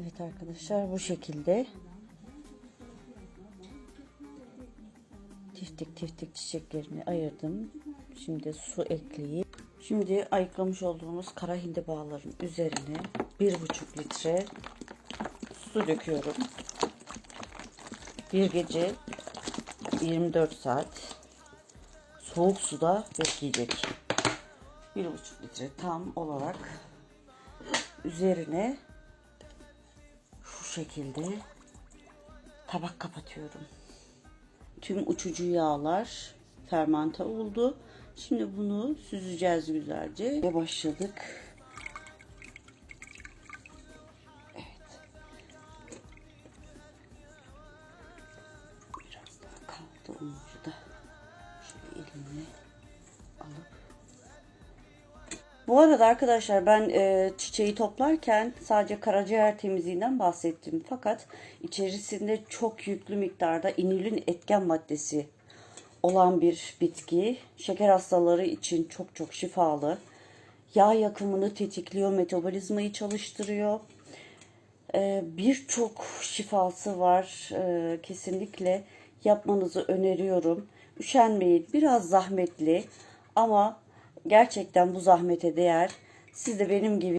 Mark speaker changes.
Speaker 1: Evet arkadaşlar bu şekilde tiftik tiftik çiçeklerini ayırdım. Şimdi su ekleyip şimdi ayıklamış olduğumuz kara hindibağların üzerine bir buçuk litre su döküyorum. Bir gece 24 saat soğuk suda bekleyecek. Bir buçuk litre tam olarak üzerine şekilde tabak kapatıyorum. Tüm uçucu yağlar fermante oldu. Şimdi bunu süzeceğiz güzelce. Ve başladık. Evet. Biraz daha kaldı. Onları da şöyle elimle alıp bu arada arkadaşlar ben e, çiçeği toplarken sadece karaciğer temizliğinden bahsettim. Fakat içerisinde çok yüklü miktarda inülin etken maddesi olan bir bitki. Şeker hastaları için çok çok şifalı. Yağ yakımını tetikliyor, metabolizmayı çalıştırıyor. E, Birçok şifası var. E, kesinlikle yapmanızı öneriyorum. Üşenmeyin. Biraz zahmetli ama gerçekten bu zahmete değer. Siz de benim gibi